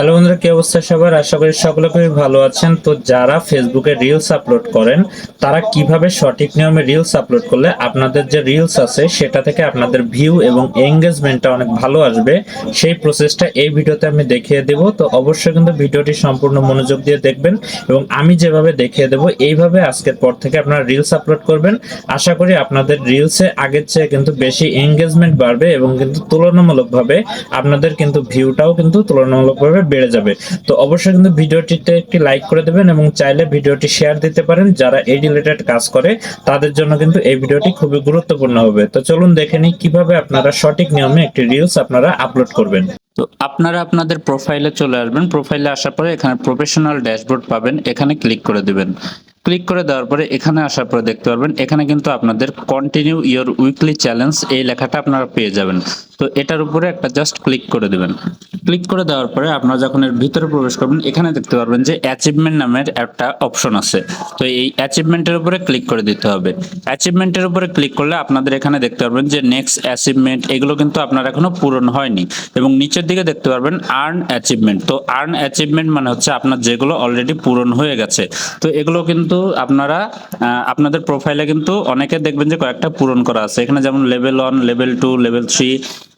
Hello বন্ধুরা, কি অবস্থা সবার? আশা করি সকলে খুবই ভালো আছেন। তো যারা ফেসবুকে রিলস আপলোড করেন, তারা কীভাবে সঠিক নিয়মে রিলস আপলোড করলে আপনাদের যে রিলস আছে, সেটা থেকে আপনাদের ভিউ এবং এঙ্গেজমেন্টটা অনেক ভালো আসবে, সেই প্রসেসটা এই ভিডিওতে আমি দেখিয়ে দেব। তো অবশ্যই কিন্তু ভিডিওটি সম্পূর্ণ মনোযোগ দিয়ে দেখবেন এবং আমি যেভাবে দেখিয়ে দেব, এইভাবে আজকের পর থেকে আপনারা রিলস আপলোড করবেন। আশা করি আপনাদের রিলসে আগের চেয়ে কিন্তু বেশি এঙ্গেজমেন্ট বাড়বে এবং কিন্তু তুলনামূলকভাবে আপনাদের কিন্তু ভিউটাও কিন্তু তুলনামূলকভাবে বেড়ে যাবে। তো অবশ্যই কিন্তু ভিডিওটিতে একটি লাইক করে দেবেন এবং চাইলে ভিডিওটি শেয়ার দিতে পারেন যারা এই রিলেটেড কাজ করে, তাদের জন্য কিন্তু এই ভিডিওটি খুবই গুরুত্বপূর্ণ হবে। তো চলুন দেখে নিই কীভাবে আপনারা সঠিক নিয়মে একটি রিলস আপনারা আপলোড করবেন। তো আপনারা আপনাদের প্রোফাইলে চলে আসবেন। প্রোফাইলে আসার পরে এখানে প্রফেশনাল ড্যাশবোর্ড পাবেন। এখানে ক্লিক করে দিবেন। ক্লিক করে দেওয়ার পরে এখানে আসার পরে দেখতে পারবেন, এখানে কিন্তু আপনাদের কন্টিনিউ ইওর উইকলি চ্যালেঞ্জ এই লেখাটা আপনারা পেয়ে যাবেন। তো এটার উপরে একটা জাস্ট ক্লিক করে দিবেন। ক্লিক করে দেওয়ার পরে আপনারা যখন এর ভিতরে প্রবেশ করবেন, এখানে দেখতে পারবেন যে অ্যাচিভমেন্ট নামের একটা অপশন আছে। তো এই অ্যাচিভমেন্টের উপরে ক্লিক করে দিতে হবে। অ্যাচিভমেন্টের উপরে ক্লিক করলে আপনাদের এখানে দেখতে পারবেন যে নেক্সট অ্যাচিভমেন্ট এগুলো কিন্তু আপনার এখনও পূরণ হয়নি। এবং নিচের দিকে দেখতে পারবেন আর্ন অ্যাচিভমেন্ট তো আর্ন অ্যাচিভমেন্ট মানে হচ্ছে আপনার যেগুলো অলরেডি পূরণ হয়ে গেছে। তো এগুলো কিন্তু আপনারা আপনাদের প্রোফাইলে কিন্তু অনেকে দেখবেন যে কয়েকটা পূরণ করা আছে। এখানে যেমন level one level two level three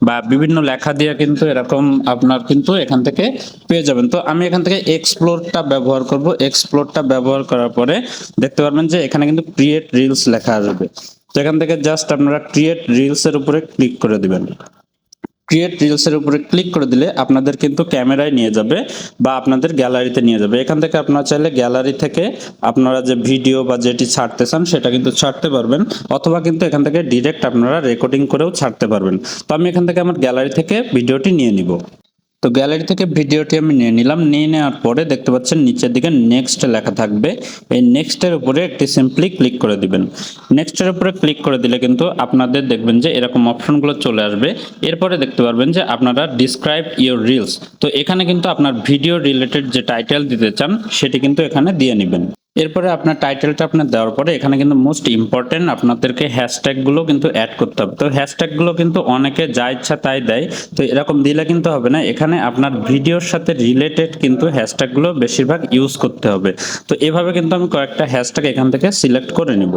বা বিভিন্ন লেখা দিয়ে কিন্তু এরকম আপনার কিন্তু এখান থেকে পেয়ে যাবেন। তো আমি এখান থেকে এক্সপ্লোরটা ব্যবহার করব। এক্সপ্লোরটা ব্যবহার করার পরে দেখতে পারবেন যে এখানে কিন্তু ক্রিয়েট রিলস লেখা আসবে। তো এখান থেকে জাস্ট আপনারা ক্রিয়েট রিলস এর উপরে ক্লিক করে দিবেন। ক্রিয়েট রিলসের উপরে ক্লিক করে দিলে আপনাদের কিন্তু ক্যামেরায় নিয়ে যাবে বা আপনাদের গ্যালারিতে নিয়ে যাবে। এখান থেকে আপনারা চাইলে গ্যালারি থেকে আপনারা যে ভিডিও বা যেটি ছাড়তে চান সেটা কিন্তু ছাড়তে পারবেন অথবা কিন্তু এখান থেকে ডিরেক্ট আপনারা রেকর্ডিং করেও ছাড়তে পারবেন। তো আমি এখান থেকে আমার গ্যালারি থেকে ভিডিওটি নিয়ে নিব। তো গ্যালারি থেকে ভিডিওটি আমি নিয়ে নিলাম। নিয়ে নেওয়ার পরে দেখতে পাচ্ছেন নিচের দিকে নেক্সট লেখা থাকবে। এই নেক্সটের উপরে একটি সিম্পলি ক্লিক করে দিবেন। নেক্সটের উপরে ক্লিক করে দিলে কিন্তু আপনাদের দেখবেন যে এরকম অপশনগুলো চলে আসবে। এরপরে দেখতে পারবেন যে আপনারা ডিসক্রাইব ইওর রিলস তো এখানে কিন্তু আপনার ভিডিও রিলেটেড যে টাইটেল দিতে চান, সেটি কিন্তু এখানে দিয়ে নেবেন। এরপরে আপনার টাইটেলটা আপনার দেওয়ার পরে এখানে কিন্তু মোস্ট ইম্পর্টেন্ট আপনাদেরকে হ্যাশট্যাগুলো কিন্তু অ্যাড করতে হবে। তো হ্যাশট্যাগুলো কিন্তু অনেকে যা ইচ্ছা তাই দেয়। তো এরকম দিলে কিন্তু হবে না। এখানে আপনার ভিডিওর সাথে রিলেটেড কিন্তু হ্যাশট্যাগুলো বেশিরভাগ ইউজ করতে হবে। তো এভাবে কিন্তু আমি কয়েকটা হ্যাশট্যাগ এখান থেকে সিলেক্ট করে নিব।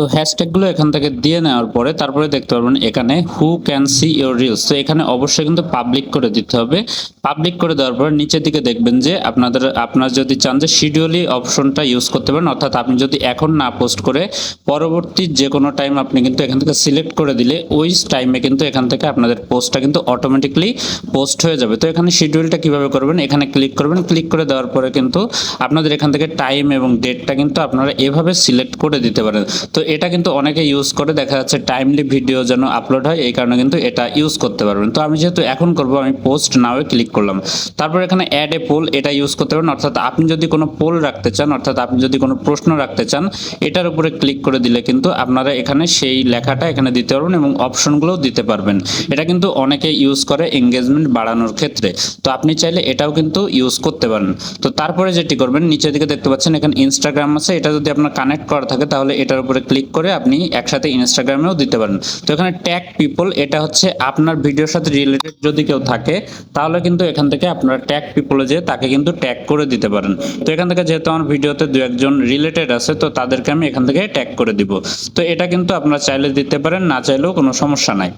তো হ্যাশট্যাগুলো এখান থেকে দিয়ে নেওয়ার পরে তারপরে দেখতে পারবেন এখানে who can see your reels তো এখানে অবশ্যই কিন্তু পাবলিক করে দিতে হবে। পাবলিক করে দেওয়ার পরে নিচের দিকে দেখবেন যে আপনাদের, আপনার যদি চান যে শিডিউলি অপশনটা ইউজ করতে পারেন, অর্থাৎ আপনি যদি এখন না পোস্ট করে পরবর্তী যে কোনো টাইম আপনি কিন্তু এখান থেকে সিলেক্ট করে দিলে ওই টাইমে কিন্তু এখান থেকে আপনাদের পোস্টটা কিন্তু অটোমেটিকলি পোস্ট হয়ে যাবে। তো এখানে শিডিউলটা কীভাবে করবেন? এখানে ক্লিক করবেন। ক্লিক করে দেওয়ার পরে কিন্তু আপনাদের এখান থেকে টাইম এবং ডেটটা কিন্তু আপনারা এভাবে সিলেক্ট করে দিতে পারেন। তো এটা কিন্তু অনেকে ইউজ করে, দেখা যাচ্ছে টাইমলি ভিডিও যেন আপলোড হয়, এই কারণে কিন্তু এটা ইউজ করতে পারবেন। তো আমি যেহেতু এখন করব, আমি পোস্ট নাওয়ে ক্লিক করলাম। তারপর এখানে অ্যাড এ পোল এটা ইউজ করতে পারেন অর্থাৎ আপনি যদি কোনো পোল রাখতে চান, অর্থাৎ আপনি যদি কোনো প্রশ্ন রাখতে চান, এটার উপরে ক্লিক করে দিলে কিন্তু আপনারা এখানে সেই লেখাটা এখানে দিতে পারবেন এবং অপশনগুলোও দিতে পারবেন। এটা কিন্তু অনেকে ইউজ করে এঙ্গেজমেন্ট বাড়ানোর ক্ষেত্রে। তো আপনি চাইলে এটাও কিন্তু ইউজ করতে পারেন। তো তারপরে যেটি করবেন, নিচের দিকে দেখতে পাচ্ছেন, এখানে ইনস্টাগ্রাম আছে। এটা যদি আপনার কানেক্ট করা থাকে, তাহলে এটার উপরে ক্লিক করে আপনি একসাথে ইনস্টাগ্রামেও দিতে পারেন। তো এখানে ট্যাগ পিপল এটা হচ্ছে আপনার ভিডিওর সাথে রিলেটেড যদি কেউ থাকে, তাহলে কিন্তু এখান থেকে আপনারা ট্যাগ পিপলে যেয়ে তাকে কিন্তু ট্যাগ করে দিতে পারেন। তো এখান থেকে যেহেতু আমার ভিডিওতে দু একজন রিলেটেড আছে, তো তাদেরকে আমি এখান থেকে ট্যাগ করে দিব। তো এটা কিন্তু আপনারা চাইলে দিতে পারেন, না চাইলেও কোনো সমস্যা নাই।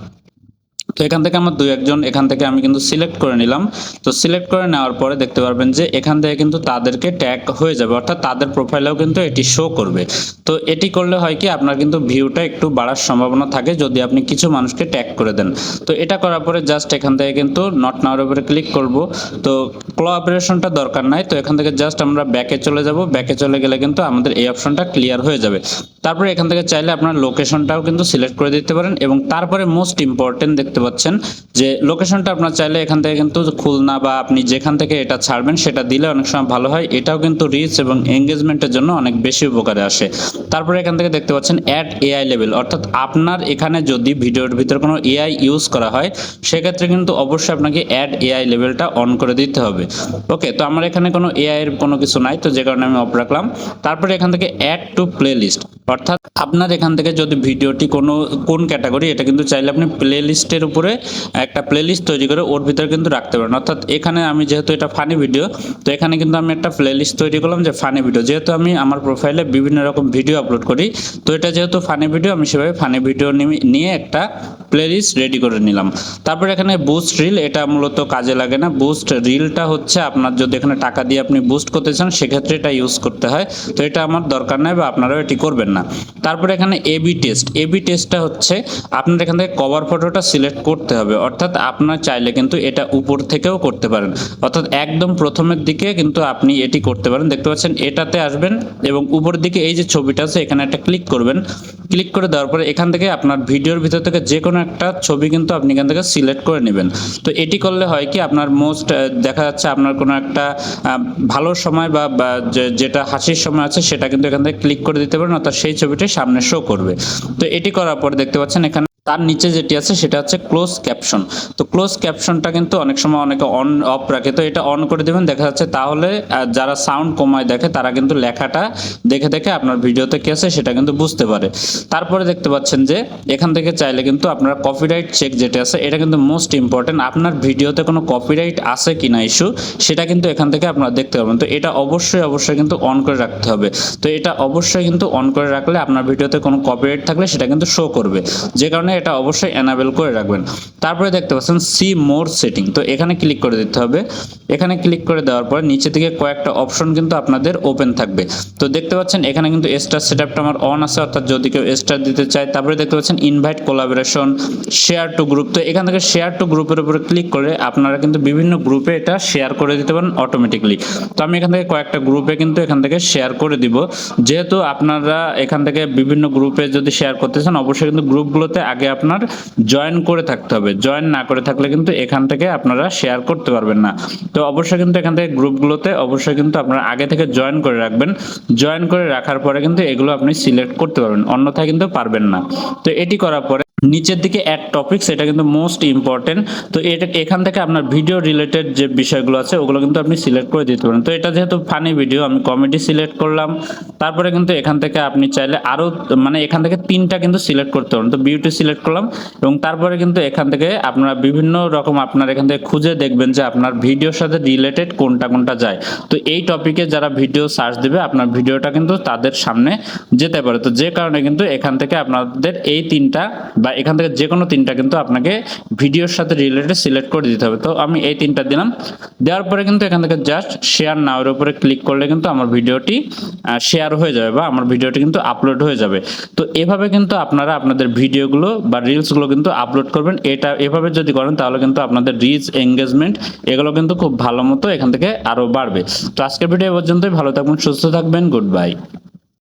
তো এখান থেকে আমার দুই একজন, এখান থেকে আমি কিন্তু সিলেক্ট করে নিলাম। তো সিলেক্ট করে নেওয়ার পরে দেখতে পারবেন যে এখান থেকে কিন্তু তাদেরকে ট্যাগ হয়ে যাবে, অর্থাৎ তাদের প্রোফাইলেও কিন্তু এটি শো করবে। তো এটি করলে হয় কি, আপনার কিন্তু ভিউটা একটু বাড়ার সম্ভাবনা থাকে যদি আপনি কিছু মানুষকে ট্যাগ করে দেন। তো এটা করার পরে জাস্ট এখান থেকে কিন্তু নট নাওয়ার উপরে ক্লিক করব। তো কোলাবরেশনটা দরকার নাই, তো এখান থেকে জাস্ট আমরা ব্যাকে চলে যাব। ব্যাকে চলে গেলে কিন্তু আমাদের এই অপশনটা ক্লিয়ার হয়ে যাবে। তারপরে এখান থেকে চাইলে আপনার লোকেশনটাও কিন্তু সিলেক্ট করে দিতে পারেন এবং তারপরে মোস্ট ইম্পর্টেন্ট দেখতে পাচ্ছেন যে লোকেশনটা আপনার চাইলে এখান থেকে কিন্তু খুলনা বা আপনি যেখান থেকে এটা ছাড়বেন সেটা দিলে অনেক সময় ভালো হয়। এটাও কিন্তু রিচ এবং এঙ্গেজমেন্টের জন্য অনেক বেশি উপকারে আসে। তারপরে এখান থেকে দেখতে পাচ্ছেন অ্যাড এআই লেভেল অর্থাৎ আপনার এখানে যদি ভিডিওর ভিতরে কোনো এআই ইউজ করা হয়, সেক্ষেত্রে কিন্তু অবশ্যই আপনাকে অ্যাড এআই লেভেলটা অন করে দিতে হবে। ওকে তো আমার এখানে কোনো এআই এর কোনো কিছু নাই, তো যে কারণে আমি অফ রাখলাম। তারপরে এখান থেকে অ্যাড টু প্লে লিস্ট অর্থাৎ আপনার এখান থেকে যদি ভিডিওটি কোনো, কোন ক্যাটাগরি এটা কিন্তু চাইলে আপনি প্লে লিস্টের উপরে একটা প্লেলিস্ট তৈরি করে ওর ভিতরে কিন্তু রাখতে পারেন। অর্থাৎ এখানে আমি যেহেতু এটা ফানি ভিডিও তো এখানে কিন্তু আমি একটা প্লেলিস্ট তৈরি করলাম যে ফানি ভিডিও যেহেতু আমি আমার প্রোফাইলে বিভিন্ন রকম ভিডিও আপলোড করি, তো এটা যেহেতু ফানি ভিডিও আমি সেভাবে ফানি ভিডিও নিয়ে একটা প্লেলিস্ট রেডি করে নিলাম। তারপর এখানে বুস্ট রিল এটা মূলত কাজে লাগে না। বুস্ট রিলটা হচ্ছে আপনার যদি এখানে টাকা দিয়ে আপনি বুস্ট করতে চান, সেক্ষেত্রে এটা ইউজ করতে হয়। তো এটা আমার দরকার নাই বা আপনারাও এটি করবেন না। তারপরে এখানে এবি টেস্ট এবি টেস্টটা হচ্ছে আপনার এখান থেকে কভার ফটোটা সিলেক্ট করতে হবে। অর্থাৎ আপনার চাইলে কিন্তু এটা উপর থেকেও করতে পারেন। অর্থাৎ একদম প্রথমের দিকে কিন্তু আপনি এটি করতে পারেন। দেখতে পাচ্ছেন, এটাতে আসবেন এবং উপর দিকে এই যে ছবিটা আছে, এখানে একটা ক্লিক করবেন। ক্লিক করে দেওয়ার পরে এখান থেকে আপনার ভিডিওর ভিতর থেকে যে কোনো একটা ছবি কিন্তু আপনি এখান থেকে সিলেক্ট করে নেবেন। তো এটি করলে হয় কি, আপনার মোস্ট দেখা যাচ্ছে আপনার কোনো একটা ভালো সময় বা যেটা হাসির সময় আছে, সেটা কিন্তু এখান থেকে ক্লিক করে দিতে পারেন। অর্থাৎ সেই ছবিটি সামনে শো করবে। তো এটি করার পরে দেখতে পাচ্ছেন, এখানে তার নিচে যেটি আছে সেটা হচ্ছে ক্লোজ ক্যাপশন তো ক্লোজ ক্যাপশনটা কিন্তু অনেক সময় অনেকে অন অফ রাখে। তো এটা অন করে দেবেন, দেখা যাচ্ছে তাহলে যারা সাউন্ড কমায় দেখে, তারা কিন্তু লেখাটা দেখে দেখে আপনার ভিডিওতে কি আছে সেটা কিন্তু বুঝতে পারে। তারপরে দেখতে পাচ্ছেন যে, এখান থেকে চাইলে কিন্তু আপনার কপিরাইট চেক যেটা আছে, এটা কিন্তু মোস্ট ইম্পর্টেন্ট আপনার ভিডিওতে কোনো কপিরাইট আছে কি না ইস্যু সেটা কিন্তু এখান থেকে আপনারা দেখতে পাবেন। তো এটা অবশ্যই অবশ্যই কিন্তু অন করে রাখতে হবে। তো এটা অবশ্যই কিন্তু অন করে রাখলে আপনার ভিডিওতে কোনো কপিরাইট থাকলে সেটা কিন্তু শো করবে। যে কারণে এটা অবশ্যই এনাবেল করে রাখবেন। তারপরে দেখতে পাচ্ছেন সি মোর সেটিং তো এখানে ক্লিক করে দিতে হবে। এখানে ক্লিক করে দেওয়ার পরে নিচে থেকে কয়েকটা অপশন কিন্তু আপনাদের ওপেন থাকবে। তো দেখতে পাচ্ছেন এখানে কিন্তু স্টার সেটআপটা আমার অন আছে, অর্থাৎ যদি কেউ স্টার দিতে চায়, তারপরে দেখতে পাচ্ছেন invite collaboration share to group তো এখান থেকে শেয়ার টু গ্রুপের উপরে ক্লিক করে আপনারা কিন্তু বিভিন্ন গ্রুপে এটা শেয়ার করে দিতে পারেন অটোমেটিকলি তো আমি এখান থেকে কয়েকটা গ্রুপে কিন্তু এখান থেকে শেয়ার করে দিব। যেহেতু আপনারা এখান থেকে বিভিন্ন গ্রুপে যদি শেয়ার করতে চান, অবশ্যই কিন্তু গ্রুপগুলোতে আগে আপনার জয়েন করে থাকতে হবে। জয়েন না করে থাকলে কিন্তু এখান থেকে আপনারা শেয়ার করতে পারবেন না। তো অবশ্যই কিন্তু এখান থেকে গ্রুপগুলোতে অবশ্যই কিন্তু আপনারা আগে থেকে জয়েন করে রাখবেন। জয়েন করে রাখার পরে কিন্তু এগুলো আপনি সিলেক্ট করতে পারবেন। অন্যথায় কিন্তু পারবেন না। তো এটি করার পরে নিচের দিকে অ্যাড টপিকস এটা কিন্তু মোস্ট ইম্পর্টেন্ট তো এটা, এখান থেকে আপনার ভিডিও রিলেটেড যে বিষয়গুলো আছে, ওগুলো কিন্তু আপনি সিলেক্ট করে দিতে পারেন। তো এটা যেহেতু ফানি ভিডিও আমি কমেডি সিলেক্ট করলাম। তারপরে কিন্তু এখান থেকে আপনি চাইলে আরও মানে এখান থেকে তিনটা কিন্তু সিলেক্ট করতে পারেন। তো বিউটি সিলেক্ট করলাম, এবং তারপরে কিন্তু এখান থেকে আপনারা বিভিন্ন রকম আপনার এখান থেকে খুঁজে দেখবেন যে আপনার ভিডিওর সাথে রিলেটেড কোনটা কোনটা যায়। তো এই টপিকে যারা ভিডিও সার্চ দেবে, আপনার ভিডিওটা কিন্তু তাদের সামনে যেতে পারে। তো যে কারণে কিন্তু এখান থেকে আপনাদের এই তিনটা বা এখান থেকে যে কোনো তিনটা কিন্তু আপনাকে ভিডিওর সাথে রিলেটেড সিলেক্ট করে দিতে হবে। তো আমি এই তিনটা দিলাম। দেওয়ার পরে কিন্তু এখান থেকে জাস্ট শেয়ার নাওয়ের উপরে ক্লিক করলে কিন্তু আমার ভিডিওটি শেয়ার হয়ে যাবে বা আমার ভিডিওটি কিন্তু আপলোড হয়ে যাবে। তো এভাবে কিন্তু আপনারা আপনাদের ভিডিওগুলো বা রিলসগুলো কিন্তু আপলোড করবেন। এটা এভাবে যদি করেন তাহলে কিন্তু আপনাদের রিচ এঙ্গেজমেন্ট এগুলো কিন্তু খুব ভালো মতো এখান থেকে আরও বাড়বে। তো আজকের ভিডিও পর্যন্তই। ভালো থাকবেন, সুস্থ থাকবেন। Good bye